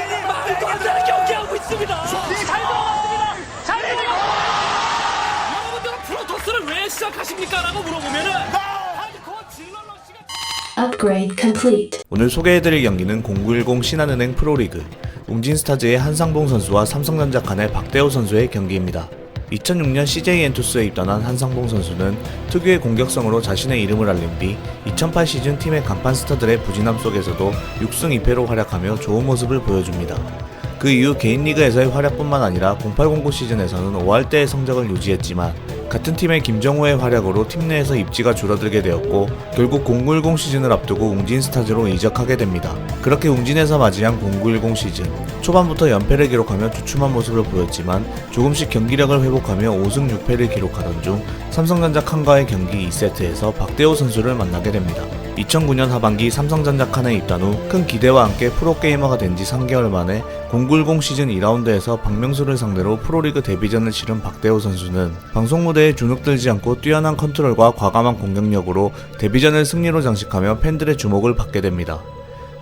말도 안 되는 경기하고 있습니다. 잘 들어갔습니다. 잘 들어갔습니다. 여러분들은 프로토스를 왜 시작하십니까? 라고 물어보면은 Upgrade complete. 오늘 소개해드릴 경기는 0910 신한은행 프로리그 웅진스타즈의 한상봉 선수와 삼성전자 칸의 박대호 선수의 경기입니다. 2006년 CJ 엔투스에 입단한 한상봉 선수는 특유의 공격성으로 자신의 이름을 알린 뒤 2008 시즌 팀의 간판 스타들의 부진함 속에서도 6승 2패로 활약하며 좋은 모습을 보여줍니다. 그 이후 개인 리그에서의 활약뿐만 아니라 0809 시즌에서는 5할대의 성적을 유지했지만 같은 팀의 김정호의 활약으로 팀 내에서 입지가 줄어들게 되었고 결국 0910 시즌을 앞두고 웅진 스타즈로 이적하게 됩니다. 그렇게 웅진에서 맞이한 0910 시즌 초반부터 연패를 기록하며 주춤한 모습을 보였지만 조금씩 경기력을 회복하며 5승 6패를 기록하던 중 삼성전자 칸과의 경기 2세트에서 박대호 선수를 만나게 됩니다. 2009년 하반기 삼성전자 칸에 입단 후 큰 기대와 함께 프로게이머가 된 지 3개월 만에 090 시즌 2라운드에서 박명수를 상대로 프로리그 데뷔전을 치른 박대호 선수는 방송 무대 에 주눅들지 않고 뛰어난 컨트롤과 과감한 공격력으로 데뷔전을 승리로 장식하며 팬들의 주목을 받게 됩니다.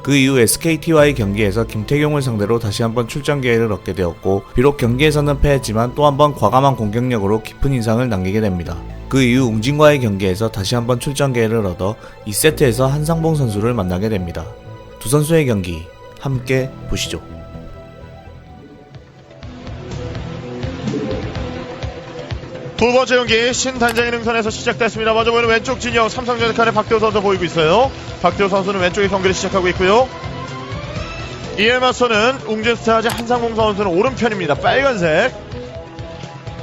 그 이후 SKT와의 경기에서 김태경을 상대로 다시 한번 출전 기회를 얻게 되었고 비록 경기에서는 패했지만 또 한번 과감한 공격력으로 깊은 인상을 남기게 됩니다. 그 이후 웅진과의 경기에서 다시 한번 출전 기회를 얻어 2세트에서 한상봉 선수를 만나게 됩니다. 두 선수의 경기 함께 보시죠. 두 번째 경기 신단장의 능선에서 시작됐습니다. 먼저 보이는 왼쪽 진영 삼성전자 칸의 박대호 선수 보이고 있어요. 박대호 선수는 왼쪽에 경기를 시작하고 있고요. 이에 맞서는 웅진스타즈 한상봉 선수는 오른편입니다. 빨간색.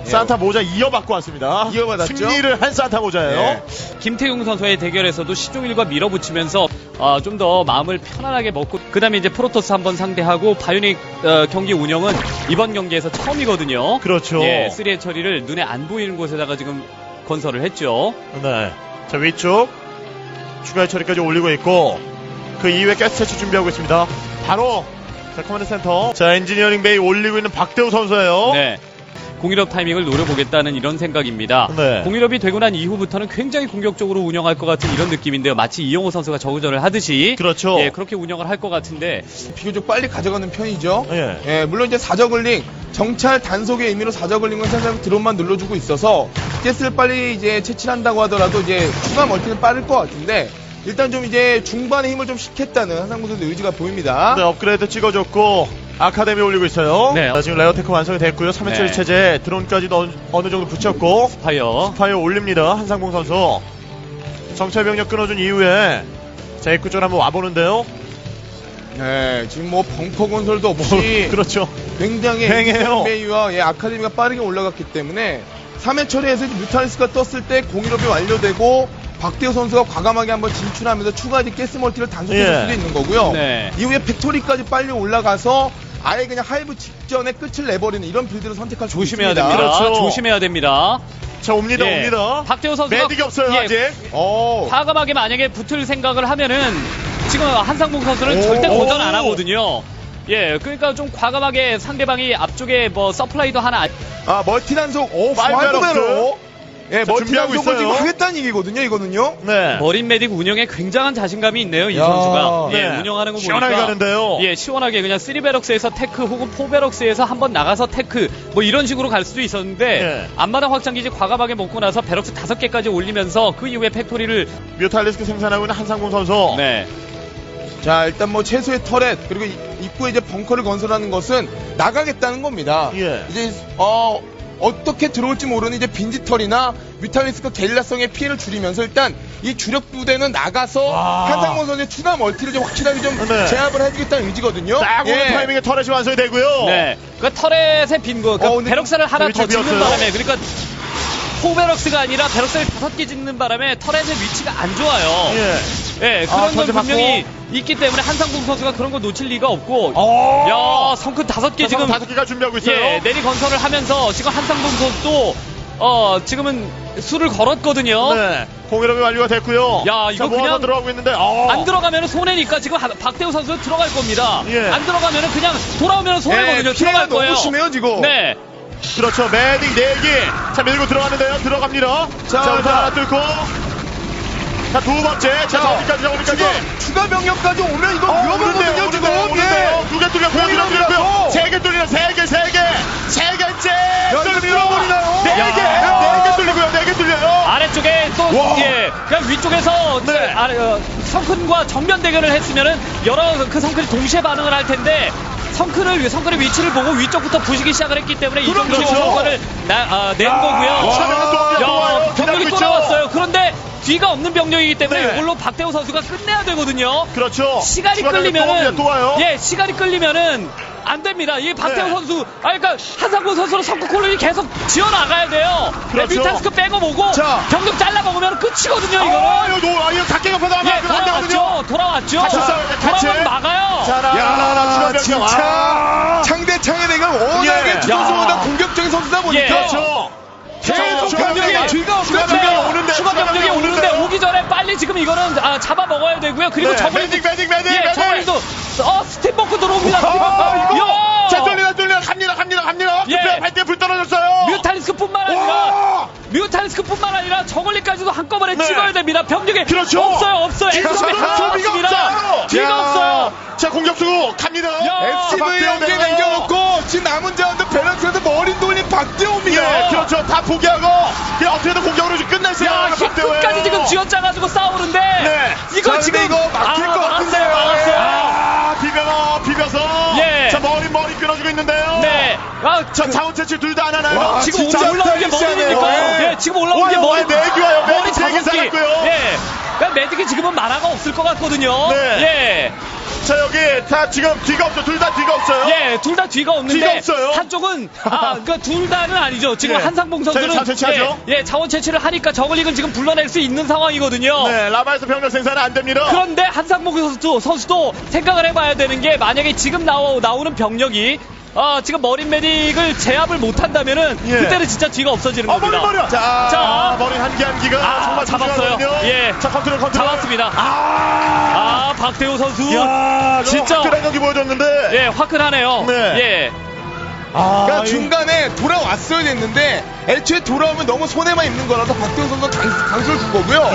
산타 모자 이어받고 왔습니다. 이어받았죠? 승리를 한 산타 모자예요. 네. 김태용 선수의 대결에서도 시종일과 밀어붙이면서 어, 좀 더 마음을 편안하게 먹고 그다음에 이제 프로토스 한번 상대하고 바이오닉 어, 경기 운영은 이번 경기에서 처음이거든요. 그렇죠. 예, 3의 처리를 눈에 안 보이는 곳에다가 지금 건설을 했죠. 네. 자, 위쪽. 추가 처리까지 올리고 있고, 그 이후에 가스 채취 준비하고 있습니다. 바로, 자, 커맨드 센터. 자, 엔지니어링 베이 올리고 있는 박대우 선수예요. 네. 공일업 타이밍을 노려보겠다는 이런 생각입니다. 네. 공일업이 되고 난 이후부터는 굉장히 공격적으로 운영할 것 같은 이런 느낌인데요. 마치 이영호 선수가 저우전을 하듯이 그렇죠. 예, 그렇게 운영을 할 것 같은데 비교적 빨리 가져가는 편이죠. 예. 예, 물론 이제 사저글링 정찰 단속의 의미로 사저글링은 살짝 드론만 눌러주고 있어서 가스를 빨리 이제 채취한다고 하더라도 이제 추가 멀티는 빠를 것 같은데 일단 좀 이제 중반에 힘을 좀 식겠다는 한상무 선수 의지가 보입니다. 네, 업그레이드 찍어줬고, 아카데미 올리고 있어요. 네. 자, 지금 레어테크 완성이 됐고요. 3회 처리 네. 체제, 드론까지도 어느, 어느 정도 붙였고, 파이어 파이어 올립니다. 한상봉 선수. 정찰 병력 끊어준 이후에, 자, 입구 쪽 한번 와보는데요. 네, 지금 뭐 벙커 건설도 없이 그렇죠. 굉장히 팽해요. 메이와 예, 아카데미가 빠르게 올라갔기 때문에 3회 처리에서 이제 뮤탈리스가 떴을 때 공일업이 완료되고 박대호 선수가 과감하게 한번 진출하면서 추가 이제 가스 멀티를 단속해줄 예. 수도 있는 거고요. 네. 이후에 팩토리까지 빨리 올라가서 아예 그냥 하이브 직전에 끝을 내버리는 이런 빌드를 선택할 수 조심해야 있습니다. 됩니다. 그렇죠. 조심해야 됩니다. 자, 옵니다, 예. 옵니다. 박태호 선수가 매딕이 없어요, 예, 아직. 어, 과감하게 만약에 붙을 생각을 하면은 지금 한상봉 선수는 오. 절대 도전 안 하거든요. 예, 그러니까 좀 과감하게 상대방이 앞쪽에 뭐 서플라이도 하나 안- 아 멀티 단속, 오, 파이브배로. 예, 자, 멀티 준비하고 단속을 있어요. 지금 하겠다는 얘기거든요, 이거는요. 네. 머린 메딕 운영에 굉장한 자신감이 있네요, 이 야, 선수가. 예, 네. 운영하는 거 시원하게 보니까 가는데요. 예, 시원하게 그냥 3베럭스에서 테크 혹은 4베럭스에서 한번 나가서 테크 뭐 이런 식으로 갈 수도 있었는데 예. 앞마당 확장기지 과감하게 먹고 나서 베럭스 다섯 개까지 올리면서 그 이후에 팩토리를 뮤탈리스크 생산하고 있는 한상봉 선수. 네. 자, 일단 뭐 최소의 터렛 그리고 이- 입구에 이제 벙커를 건설하는 것은 나가겠다는 겁니다. 예. 이제 어 어떻게 들어올지 모르는 이제 빈지털이나 뮤탈리스크 게릴라성의 피해를 줄이면서 일단 이 주력 부대는 나가서 와. 한상원 선수의 추가 멀티를 좀 확실하게 좀 네. 제압을 해주겠다는 의지거든요. 딱 오는 예. 타이밍에 터렛이 완성이 되고요. 네. 그 터렛의 빈 거, 그 어, 근데 베럭스를 하나 더 비었어요. 바람에, 그러니까 포베럭스가 아니라 베럭스를 다섯 개 짓는 바람에 터렛의 위치가 안 좋아요. 예. 예, 아, 그런 건 던져 분명히 있기 때문에 한상봉 선수가 그런 거 놓칠 리가 없고, 어. 야, 성큰 다섯 개 지금 다섯 개가 준비하고 있어요. 예, 내리 건설을 하면서 지금 한상봉 선수도, 어, 지금은 수를 걸었거든요. 네. 공일업이 완료가 됐고요. 야, 이거 자, 모아서 그냥 들어가고 있는데. 어. 안 들어가면 손해니까 지금 하- 박대호 선수 들어갈 겁니다. 예. 안 들어가면 그냥 돌아오면 손해거든요. 예, 들어갈 거예요. 너무 심해요 지금. 네. 그렇죠. 매딩 4개. 자, 밀고 들어가는데요. 들어갑니다. 자, 자 우선 하나 뚫고. 자, 두 번째. 자, 어디까지, 자, 어디까지. 추가, 추가 병력까지 오면 이거 어, 위험하거든요, 오는데요, 지금. 오는데요. 네. 예. 두개 뚫렸고요. 두개 뚫렸고요. 세개 뚫리나, 세 개, 세 개. 세 개째. 뚫려버리나요? 네, 네 개. 네개 뚫리고요. 네 개 뚫려요. 아래쪽에 또, 와. 예. 그냥 위쪽에서 네. 아래, 어, 성큰과 정면 대결을 했으면은 여러 그 성큰이 동시에 반응을 할 텐데 성큰을 성큰의 위치를 보고 위쪽부터 부시기 시작을 했기 때문에 이 정도 그렇죠. 나- 아, 낸 거고요. 차량은 또 앞에 또 와요. 야, 기다리고 병력이 있죠. 나왔어요. 그런데 뒤가 없는 병력이기 때문에 네. 이걸로 박대호 선수가 끝내야 되거든요. 그렇죠. 시간이 추가 병력 또 끌리면은 옵니다. 또 와요. 예 시간이 끌리면은 안 됩니다. 이 박태호 네. 선수 아 그러니까 한상구 선수로 성구 콜론이 계속 지어 나가야 돼요. 그렇죠. 네, 뮤탄스크 빼고 보고 자. 병력 잘라 먹으면 끝이거든요. 아, 이거는 이거 노, 아, 이거 각계 옆에서 하면 예 안 되거든요. 돌아왔죠. 돌아왔죠. 돌 진짜 아. 창대 창에 대가 워낙에 예. 두 선수보다 야. 공격적인 선수다 보니까 예. 그렇죠. 계속 병력이 병력. 뒤가 없어요. 병력 오는데. 추가 병력이 병력 오는데. 오기 전에 빨리 지금 이거는 아, 잡아 먹어야 되고요. 그리고 네, 저번에 매직, 매직, 매직, 예. 저번에도 어 스팀버크 들어옵니다. 아. 이거. 야! 자, 뚫리나, 뚫리나. 갑니다, 갑니다, 갑니다. 예. 예. 발대 불 떨어졌어요. 뮤탈리스크뿐만 아니라 와! 뮤탈리스크뿐만 아니라 저걸리까지도 한꺼번에 네. 찍어야 됩니다. 병력이 그렇죠. 없어요, 없어요. 뒤가 없습니다. 박대호입니다. 예, 그렇죠. 다 포기하고 그냥 어떻게든 공격으로 좀 끝냈어요. 야, 박대호예요. 힘끝까지 지금 쥐어짜가지고 싸우는데 네. 이거 자, 지금 이거 막힐 아, 것 같은데요. 막았어요. 아, 비벼서 비벼서. 예. 자, 머리 머리 끊어주고 있는데요. 네. 아, 자, 자원 채취 둘 다 안 하나요? 와, 지금 진짜 올라- 올라온 게 스타일리시하네요. 머리니까. 네. 예, 지금 올라온 게 머리. 네 개 와요. 머리 세개 다섯 개. 예. 그러니까 매직이 지금은 만화가 없을 것 같거든요. 네. 예. 자, 여기 다 지금 뒤가 없어. 둘 다 뒤가 없어요. 예, 둘 다 뒤가 없는데 뒤가 없어요. 한쪽은 아, 그러니까 둘 다는 아니죠. 지금 예. 한상봉 선수는 자원 채취하죠. 예, 예, 자원 채취를 하니까 저글링은 지금 불러낼 수 있는 상황이거든요. 네, 라바에서 병력 생산은 안 됩니다. 그런데 한상봉 선수도, 선수도 생각을 해봐야 되는 게 만약에 지금 나오, 나오는 병력이 아, 지금 머린 메딕을 제압을 못한다면은 예. 그때는 진짜 뒤가 없어지는 어, 머리 겁니다. 머리. 자, 자. 머리 한기 한기가 아, 정말 잡았어요. 중요하거든요. 예. 자, 컨트롤 컨트롤. 잡았습니다. 아, 아, 박대호 선수. 야, 진짜. 확실한 경기 보여줬는데. 예, 화끈하네요. 네. 예. 아, 그러니까 이- 중간에 돌아왔어야 됐는데 애초에 돌아오면 너무 손해만 입는 거라서 박대호 선수가 강, 강수를 준 거고요.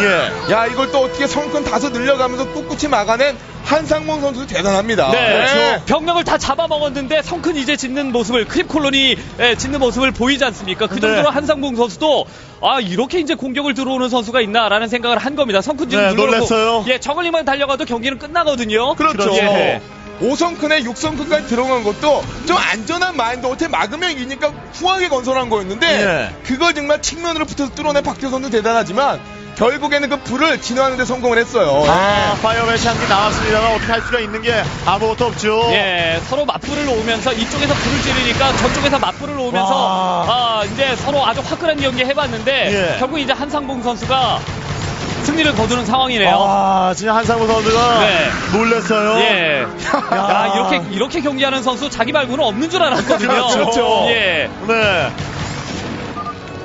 예. 야 이걸 또 어떻게 성큰 다소 늘려가면서 꿋꿋이 막아낸 한상봉 선수 대단합니다. 네, 네. 병력을 다 잡아먹었는데 성큰 이제 짓는 모습을 크립 콜론이 예, 짓는 모습을 보이지 않습니까? 그 네. 정도로 한상봉 선수도 아 이렇게 이제 공격을 들어오는 선수가 있나라는 생각을 한 겁니다. 성큰 지금 네, 놀랐어요. 예, 저글링만 달려가도 경기는 끝나거든요. 그렇죠. 예. 5성큰에 6성큰까지 들어간 것도 좀 안전한 마인드 어떻게 막으면 이기니까 후하게 건설한 거였는데 예. 그걸 정말 측면으로 붙어서 뚫어낸 박태호 선수 대단하지만 결국에는 그 불을 진화하는 데 성공을 했어요. 아, 파이어맨 한기 나왔습니다만 어떻게 할 수가 있는 게 아무것도 없죠. 예, 서로 맞불을 놓으면서 이쪽에서 불을 지르니까 저쪽에서 맞불을 놓으면서 와. 아 이제 서로 아주 화끈한 경기 해봤는데 예. 결국 이제 한상봉 선수가 승리를 거두는 상황이네요. 아, 진짜 한상우 선수가 네. 놀랐어요. 예. 야, 이렇게, 이렇게 경기하는 선수 자기 말고는 없는 줄 알았거든요. 그렇죠. 예. 네.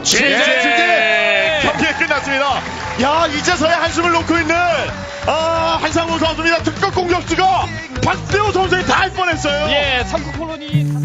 제- 이제 경기 끝났습니다. 야, 이제서야 한숨을 놓고 있는 아, 한상우 선수입니다. 특급 공격수가 박세호 선수에 다 할 뻔했어요. 예, 삼구 콜로니.